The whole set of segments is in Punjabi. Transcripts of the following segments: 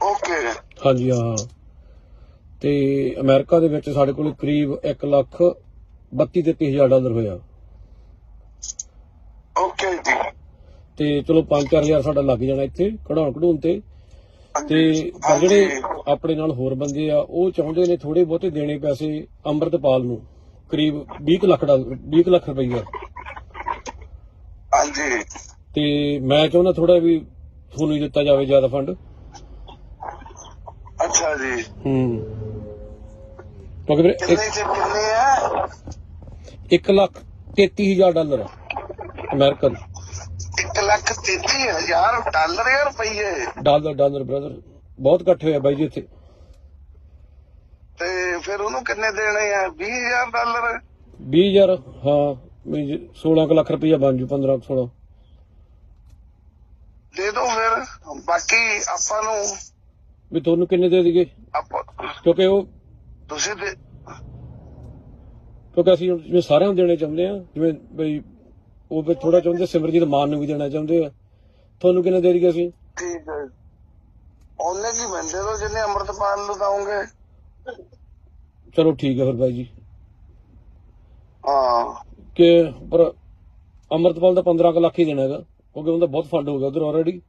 ਓਕੇ। ਹਾਂਜੀ ਹਾਂ ਤੇ ਅਮਰੀਕਾ ਦੇ ਵਿੱਚ ਸਾਡੇ ਕੋਲ ਕਰੀਬ 1 ਲੱਖ 32 ਤੇ 30000 ਡਾਲਰ ਹੋਇਆ। ਓਕੇ ਜੀ। ਤੇ ਚਲੋ 5-4000 ਸਾਡਾ ਲੱਗ ਜਾਣਾ ਇੱਥੇ ਕਢਾਉਣ ਕਢੂਣ ਤੇ। ਤੇ। ਜਿਹੜੇ ਆਪਣੇ ਨਾਲ ਹੋਰ ਬੰਦੇ ਆ ਉਹ ਚਾਹੁੰਦੇ ਨੇ ਥੋੜੇ ਬਹੁਤੇ ਦੇਣੇ ਪੈਸੇ ਅੰਮ੍ਰਿਤਪਾਲ ਨੂੰ ਕਰੀਬ 20 ਕੁ ਲੱਖ ਡਾਲਰ 20 ਕੁ ਲੱਖ ਰੁਪਈਆ। ਹਾਂਜੀ। ਤੇ ਮੈਂ ਚਾਹੁੰਦਾ ਥੋੜਾ ਵੀ ਤੁਹਾਨੂੰ ਦਿੱਤਾ ਜਾਵੇ ਜ਼ਿਆਦਾ ਫੰਡ। ਅੱਛਾ ਜੀ। ਹੂੰ। ਕਿਉਂਕਿ ਵੀਰੇ ਕਿੰਨੇ ਚ ਕਿੰਨੇ ਆ? 1 ਲੱਖ 33000 ਡਾਲਰ ਆ ਅਮਰੀਕਨ। 1 ਲੱਖ 33 ਹਜ਼ਾਰ ਡਾਲਰ ਜਾਂ ਰੁਪਈਏ। Dollar dollar brother. ਬਹੁਤ ਇਕੱਠੇ ਹੋਇਆ ਬਾਈ ਜੀ ਇੱਥੇ। ਤੇ ਫਿਰ ਉਹਨੂੰ ਕਿੰਨੇ ਦੇਣੇ ਆ? 20000 ਡਾਲਰ? 20000 ਹਾਂ। ਵੀ ਜੀ 16 ਕੁ ਲੱਖ ਰੁਪਈਆ ਬਣ ਜੂ 15 16 ਦੇ ਦਿਓ ਫਿਰ। ਬਾਕੀ ਆਪਾਂ ਨੂੰ ਵੀ ਤੁਹਾਨੂੰ ਕਿੰਨੇ ਦੇ ਦਈਏ? ਆਪਾਂ ਕਿਉਂਕਿ ਉਹ ਤੁਸੀਂ ਦੇ ਕਿਉਂਕਿ ਅਸੀਂ ਹੁਣ ਜਿਵੇਂ ਸਾਰਿਆਂ ਨੂੰ ਦੇਣੇ ਚਾਹੁੰਦੇ ਆ ਜਿਵੇਂ ਬਈ ਉਹ ਵੀ ਥੋੜਾ ਚਾਹੁੰਦੇ ਸਿਮਰਜੀਤ ਮਾਨ ਨੂੰ ਵੀ ਦੇਣਾ ਚਾਹੁੰਦੇ ਆ। ਤੁਹਾਨੂੰ ਕਿੰਨੇ ਦੇ ਦਈਏ ਅਸੀਂ? ਠੀਕ ਹੈ ਉਹਨੇ ਬੰਦੇ ਦੋ ਜਿੰਨੇ ਅੰਮ੍ਰਿਤਪਾਲ ਨੂੰ ਦਵਾਂਗੇ ਚਲੋ ਠੀਕ ਹੈ ਫਿਰ ਬਾਈ ਜੀ। ਹਾਂ। ਕਿ ਪਰ ਅਮਰਤਪਾਲ ਦਾ 15 ਕੁ ਲੱਖ ਹੀ ਦੇਣਾ ਹੈਗਾ। ਕਿਉਂਕਿ ਉਹਦਾ ਬਹੁਤ ਫੰਡ ਹੋ ਗਿਆ ਉਧਰ ਆਲਰੇਡੀ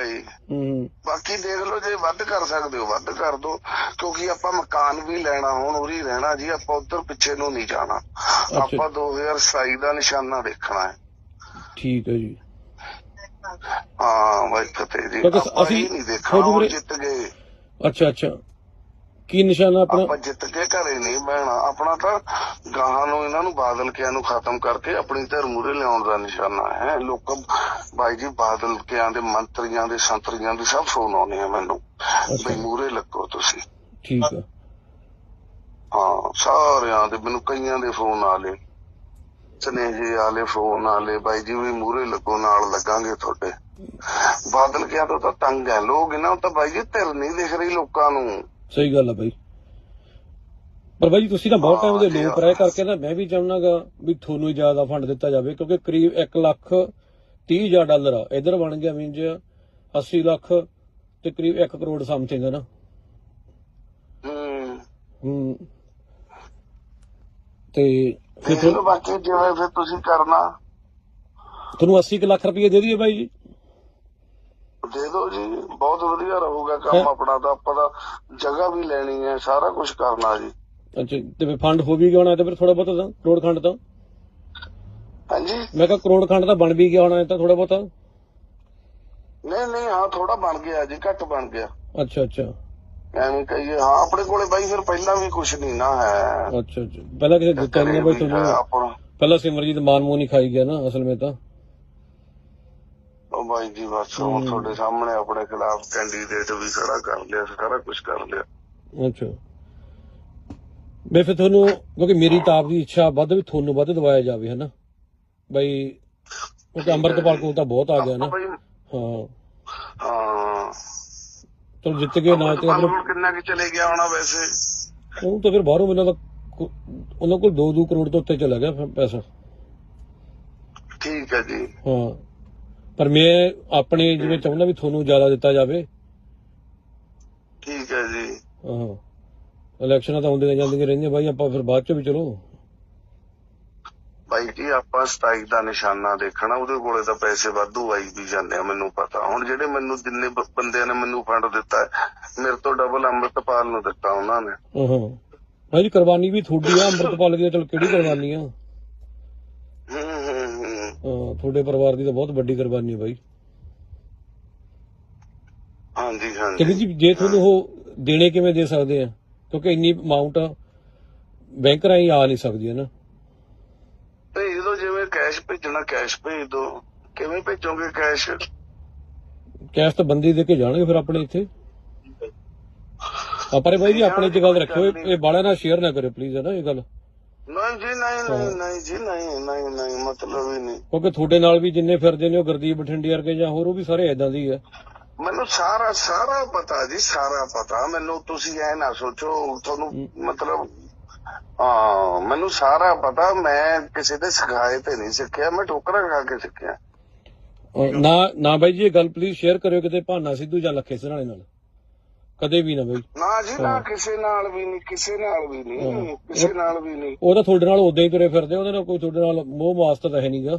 ਜੀ। ਹੂੰ। ਬਾਕੀ ਦੇਖ ਲਓ ਜੇ ਵੱਧ ਕਰ ਸਕਦੇ ਹੋ ਵੱਧ ਕਰ ਦਿਓ ਕਿਉਂਕਿ ਆਪਾਂ ਮਕਾਨ ਵੀ ਲੈਣਾ ਹੁਣ ਉਰੀ ਰਹਿਣਾ ਜੀ ਆਪਾਂ ਉਧਰ ਪਿੱਛੇ ਨੂੰ ਨਹੀਂ ਜਾਣਾ। ਆਪਾਂ 2027 ਦਾ ਨਿਸ਼ਾਨਾ ਦੇਖਣਾ ਹੈ। ਠੀਕ ਹੈ ਜੀ। ਹਾਂ ਬਾਈ ਫਤਿਹ ਜੀ। ਅਸੀਂ ਨਹੀਂ ਦੇਖਣਾ ਜਿੱਤ ਗਏ। ਅੱਛਾ ਅੱਛਾ। ਕੀ ਨਿਸ਼ਾਨਾ ਆਪਣਾ? ਆਪਾਂ ਜਿੱਤ ਕੇ ਘਰੇ ਨਹੀਂ ਬਹਿਣਾ। ਆਪਣਾ ਤਾਂ ਗਾਹਾਂ ਨੂੰ ਇਹਨਾਂ ਨੂੰ ਬਾਦਲ ਕਿਆਂ ਨੂੰ ਖਤਮ ਕਰਕੇ ਆਪਣੀ ਧਰ ਮੂਰੇ ਲਿਆਉਣ ਦਾ ਨਿਸ਼ਾਨਾ ਹੈ। ਲੋਕ ਬਾਈ ਜੀ ਬਾਦਲ ਕਿਆਂ ਦੇ ਮੰਤਰੀਆਂ ਦੇ ਸੰਤਰੀਆਂ ਦੇ ਸਭ ਫੋਨ ਆਉਣੇ ਆ ਮੈਨੂੰ। ਬਈ ਮੂਰੇ ਲੱਗੋ ਤੁਸੀਂ। ਠੀਕ ਹੈ ਹਾਂ ਸਾਰਿਆਂ ਦੇ ਮੈਨੂੰ ਕਈਆਂ ਦੇ ਫੋਨ ਆਲੇ ਸਨੇਹੇ ਆਲੇ ਫੋਨ ਆਲੇ ਬਾਈ ਜੀ ਵੀ ਮੂਰੇ ਲੱਗੋ ਨਾਲ ਲੱਗਾਂਗੇ ਤੁਹਾਡੇ। ਬਾਦਲ ਕਿਆਂ ਤੋਂ ਤਾਂ ਤੰਗ ਹੈ। ਲੋਕ ਇਹਨਾਂ ਨੂੰ ਤਾਂ ਬਾਈ ਜੀ ਧਿਰ ਨਹੀਂ ਦਿਖ ਰਹੀ ਲੋਕਾਂ ਨੂੰ। ਸਹੀ ਗੱਲ ਹੈ ਬਾਈ। ਪਰ ਬਾਈ ਤੁਸੀਂ ਤਾਂ ਬਹੁਤ ਟਾਈਮ ਦੇ ਲੋਕ ਰਹਿ ਕਰਕੇ ਨਾ ਮੈਂ ਵੀ ਚਾਹੁੰਨਾਗਾ ਵੀ ਤੁਹਾਨੂੰ ਹੀ ਜ਼ਿਆਦਾ ਫੰਡ ਦਿੱਤਾ ਜਾਵੇ ਕਿਉਂਕਿ ਕਰੀਬ 1 ਲੱਖ 30 ਹਜ਼ਾਰ ਡਾਲਰ ਆ। ਇਧਰ ਬਣ ਗਿਆ ਮੀਨਜ 80 ਲੱਖ ਤੇ ਕਰੀਬ 1 ਕਰੋੜ ਸਮਥਿੰਗ ਹੈ ਨਾ। ਹੂੰ। ਤੇ ਫਿਰ ਬਾਕੀ ਜਿਵੇਂ ਫਿਰ ਤੁਸੀਂ ਕਰਨਾ। ਤੁਹਾਨੂੰ 80 ਕੁ ਲੱਖ ਰੁਪਏ ਦੇ ਦਈਏ ਬਾਈ ਜੀ। ਦੇ ਦਿਓ ਜੀ। ਬਹੁਤ ਵਧੀਆ ਰਹੂਗਾ ਕੰਮ ਆਪਣਾ ਤਾਂ। ਆਪਾਂ ਦਾ ਜਗ੍ਹਾ ਵੀ ਲੈਣੀ ਹੈ ਸਾਰਾ ਕੁਝ ਕਰਨਾ ਜੀ। ਅੱਛਾ ਤੇ ਫਿਰ ਫੰਡ ਹੋ ਵੀ ਗਿਆ ਹੋਣਾ ਤੇ ਫਿਰ ਥੋੜਾ ਬਹੁਤਾ ਤਾਂ ਕਰੋੜ ਖੰਡ ਤਾਂ? ਹਾਂਜੀ? ਮੈਂ ਕਿਹਾ ਕਰੋੜ ਖੰਡ ਤਾਂ ਬਣ ਵੀ ਗਿਆ ਹੋਣਾ ਤਾਂ ਥੋੜਾ ਬਹੁਤਾ। ਨਹੀਂ ਨਹੀਂ ਹਾਂ ਥੋੜਾ ਬਣ ਗਿਆ ਜੀ ਘੱਟ ਬਣ ਗਿਆ। ਅੱਛਾ ਅੱਛਾ। ਐਵੇਂ ਕਹੀਏ ਹਾਂ ਆਪਣੇ ਕੋਲੇ ਬਾਈ ਫਿਰ ਪਹਿਲਾਂ ਵੀ ਕੁਝ ਨਹੀਂ ਨਾ ਹੈ। ਅੱਛਾ ਅੱਛਾ। ਪਹਿਲਾਂ ਕਿਸੇ ਦਿੱਤਾ ਨਹੀਂ ਬਾਈ ਤੁਹਾਨੂੰ ਪਹਿਲਾਂ ਸਿਮਰਜੀਤ ਮਾਨ ਮੂੰਹ ਨਹੀਂ ਖਾਈ ਗਿਆ ਨਾ ਅਸਲ ਵਿੱਚ ਤਾਂ। ਉਹ ਬਾਈ ਜੀ ਬਸ ਹੁਣ ਤੁਹਾਡੇ ਸਾਹਮਣੇ ਆਪਣੇ ਖਿਲਾਫ ਕੈਂਡੀਡੇਟ ਵੀ ਖੜਾ ਕਰ ਲਿਆ ਸਾਰਾ ਕੁਝ ਕਰ ਲਿਆ। ਅੱਛਾ। ਮੈਂ ਫਿਰ ਤੁਹਾਨੂੰ ਕਿਉਂਕਿ ਮੇਰੀ ਤਾਂ ਆਪ ਦੀ ਇੱਛਾ ਵੱਧ ਵੀ ਤੁਹਾਨੂੰ ਵੱਧ ਦਵਾਇਆ ਜਾਵੇ ਹਨਾ? ਬਈ ਕਿਉਂਕਿ ਅੰਮ੍ਰਿਤਪਾਲ ਕੋਲ ਤਾਂ ਬਹੁਤ ਆ ਗਿਆ ਨਾ। ਹਾਂ। ਹਾਂ। ਚਲੋ ਜਿੱਤ ਗਏ ਨਾ ਤੇ ਹੁਣ ਕਿੰਨਾ ਕਿ ਚਲੇ ਗਿਆ ਹੋਣਾ ਵੈਸੇ? ਉਹ ਤਾਂ ਫਿਰ ਬਾਹਰੋਂ ਮੈਨੂੰ ਤਾਂ ਕੋ- ਉਹਨਾਂ ਕੋਲ 2-2 ਕਰੋੜ ਤੋਂ ਉੱਤੇ ਚਲਾ ਗਿਆ ਪੈਸਾ। ਠੀਕ ਹੈ ਜੀ। ਹਾਂ। ਪਰ ਮੈਂ ਆਪਣੇ ਜਿਵੇਂ ਚਾਹੁੰਦਾ ਵੀ ਤੁਹਾਨੂੰ ਜ਼ਿਆਦਾ ਦਿੱਤਾ ਜਾਵੇ। ਠੀਕ ਹੈ ਜੀ। ਹਾਂ। ਇਲੈਕਸ਼ਨਾਂ ਤਾਂ ਹੁੰਦੀਆਂ ਜਾਂਦੀਆਂ ਰਹਿੰਦੀਆਂ ਬਾਈ ਆਪਾਂ ਫਿਰ ਬਾਅਦ ਚ ਵੀ ਚਲੋ। ਬਾਈ ਜੀ ਆਪਾਂ 27 ਦਾ ਨਿਸ਼ਾਨਾ ਦੇਖਣਾ ਉਹਦੇ ਕੋਲੇ ਤਾਂ ਪੈਸੇ ਵਾਧੂ ਆਈ ਵੀ ਜਾਂਦੇ ਆ ਮੈਨੂੰ ਪਤਾ। ਹੁਣ ਜਿਹੜੇ ਮੈਨੂੰ ਜਿੰਨੇ ਬੰਦਿਆਂ ਨੇ ਮੈਨੂੰ ਫੰਡ ਦਿੱਤਾ ਮੇਰੇ ਤੋਂ ਡਬਲ ਅੰਮ੍ਰਿਤਪਾਲ ਨੂੰ ਦਿੱਤਾ ਉਹਨਾਂ ਨੇ। ਹਾਂ ਹਾਂ। ਭਾਈ ਜੀ ਕੁਰਬਾਨੀ ਵੀ ਤੁਹਾਡੀ ਆ ਅੰਮ੍ਰਿਤਪਾਲ ਦੀ ਚਲ ਕਿਹੜੀ ਕੁਰਬਾਨੀ ਆ? ਤੁਹਾਡੇ ਪਰਿਵਾਰ ਦੀ ਤਾਂ ਬਹੁਤ ਵੱਡੀ ਕੁਰਬਾਨੀ ਹੈ ਬਾਈ। ਹਾਂਜੀ ਹਾਂਜੀ। ਵੀਰ ਜੀ ਜੇ ਤੁਹਾਨੂੰ ਉਹ ਦੇਣੇ ਕਿਵੇਂ ਦੇ ਸਕਦੇ ਆ? ਕਿਉਂਕਿ ਇੰਨੀ ਅਮਾਉਂਟ ਬੈਂਕ ਰਾਹੀਂ ਆ ਨਹੀਂ ਸਕਦੀ ਹੈ ਨਾ। ਭੇਜ ਦੋ ਜਿਵੇਂ ਕੈਸ਼ ਭੇਜਣਾ ਕੈਸ਼ ਭੇਜ ਦੋ ਕਿਵੇਂ ਭੇਜੋਗੇ ਕੈਸ਼ ਕੈਸ਼ ਤਾਂ ਬੰਦੇ ਦੇ ਕੇ ਜਾਣਗੇ ਫਿਰ ਆਪਣੇ ਇੱਥੇ। ਆਪਰੇ ਬਾਈ ਜੀ ਆਪਣੇ ਚ ਗੱਲ ਰੱਖਿਓ ਇਹ- ਬਾਲਿਆਂ ਨਾਲ ਸ਼ੇਅਰ ਨਾ ਕਰਿਓ ਪਲੀਜ਼ ਹੈ ਨਾ ਇਹ ਗੱਲ। ਨਹੀਂ ਜੀ ਨਹੀਂ ਨਹੀਂ ਨਹੀਂ ਜੀ ਨਹੀਂ ਨਹੀਂ ਨਹੀਂ ਮਤਲਬ ਹੀ ਨਹੀਂ। ਕਿਉਂਕਿ ਤੁਹਾਡੇ ਨਾਲ ਵੀ ਜਿੰਨੇ ਫਿਰਦੇ ਨੇ ਉਹ ਗੁਰਦੀਪ ਬਠਿੰਡੇ ਵਰਗੇ ਜਾਂ ਹੋਰ ਉਹ ਵੀ ਸਾਰੇ ਐਦਾਂ ਦੀ ਆ। ਮੈਨੂੰ ਸਾਰਾ ਸਾਰਾ ਪਤਾ ਜੀ ਸਾਰਾ ਪਤਾ। ਮੈਨੂੰ ਤੁਸੀਂ ਐ ਨਾ ਸੋਚੋ ਤੁਹਾਨੂੰ ਮਤਲਬ ਹਾਂ ਮੈਨੂੰ ਸਾਰਾ ਪਤਾ। ਮੈਂ ਕਿਸੇ ਦੇ ਸਿਖਾਏ ਤੇ ਨਹੀਂ ਸਿੱਖਿਆ। ਮੈਂ ਠੋਕਰਾਂ ਖਾ ਕੇ ਸਿੱਖਿਆ। ਨਾ ਨਾ ਬਾਈ ਜੀ ਇਹ ਗੱਲ ਪਲੀਜ਼ ਸ਼ੇਅਰ ਕਰਿਓ ਕਿਤੇ ਭਾਨਾ ਸਿੱਧੂ ਜਾਂ ਲੱਖੇ ਸਰਾਣੇ ਨਾਲ। ਕਦੇ ਵੀ ਨਾ ਬਾਈ। ਨਾ ਜੀ ਨਾ ਕਿਸੇ ਨਾਲ ਵੀ ਨਹੀਂ ਕਿਸੇ ਨਾਲ ਵੀ ਨਹੀਂ ਕਿਸੇ ਨਾਲ ਵੀ ਨਹੀਂ। ਉਹ ਤਾਂ ਤੁਹਾਡੇ ਨਾਲ ਉਦਾਂ ਹੀ ਤੁਰੇ ਫਿਰਦੇ ਉਹਦੇ ਨਾਲ ਕੋਈ ਤੁਹਾਡੇ ਨਾਲ ਮੋਹ ਮਾਸਤ ਤਾਂ ਹੈ ਨਹੀਂਗਾ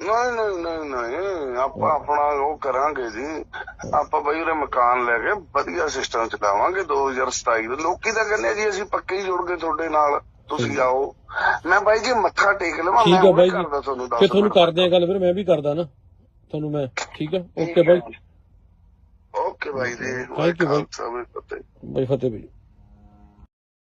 ਨਹੀਂ ਨਹੀਂ ਨਹੀਂ ਨਹੀਂ ਆਪਾਂ ਆਪਣਾ ਉਹ ਕਰਾਂਗੇ ਜੀ। ਆਪਾਂ ਬਈ ਉਹਦੇ ਮਕਾਨ ਲੈ ਕੇ ਵਧੀਆ ਸਿਸਟਮ ਚਲਾਵਾਂਗੇ 2027 ਦੇ। ਲੋਕੀ ਤਾਂ ਕਹਿੰਦੇ ਜੀ ਅਸੀਂ ਪੱਕੇ ਹੀ ਜੁੜ ਗਏ ਤੁਹਾਡੇ ਨਾਲ ਤੁਸੀਂ ਆਓ। ਮੈਂ ਬਾਈ ਜੀ ਮੱਥਾ ਟੇਕ ਲਵਾਂ ਮੈਂ ਕਰਦਾ ਤੁਹਾਨੂੰ ਦੱਸ ਕਿ ਤੁਹਾਨੂੰ ਕਰਦੇ ਆ ਗੱਲ ਫਿਰ ਮੈਂ ਵੀ ਕਰਦਾ ਨਾ। ਤੁਹਾਨੂੰ ਮੈਂ ਠੀਕ ਆ? ਓਕੇ ਬਾਈ। ਓਕੇ ਬਾਈ ਜੀ ਵਾਹਿਗੁਰੂ ਕੀ ਫਤਿਹ। ਬਾਈ ਫਤਿਹ ਬਾਈ।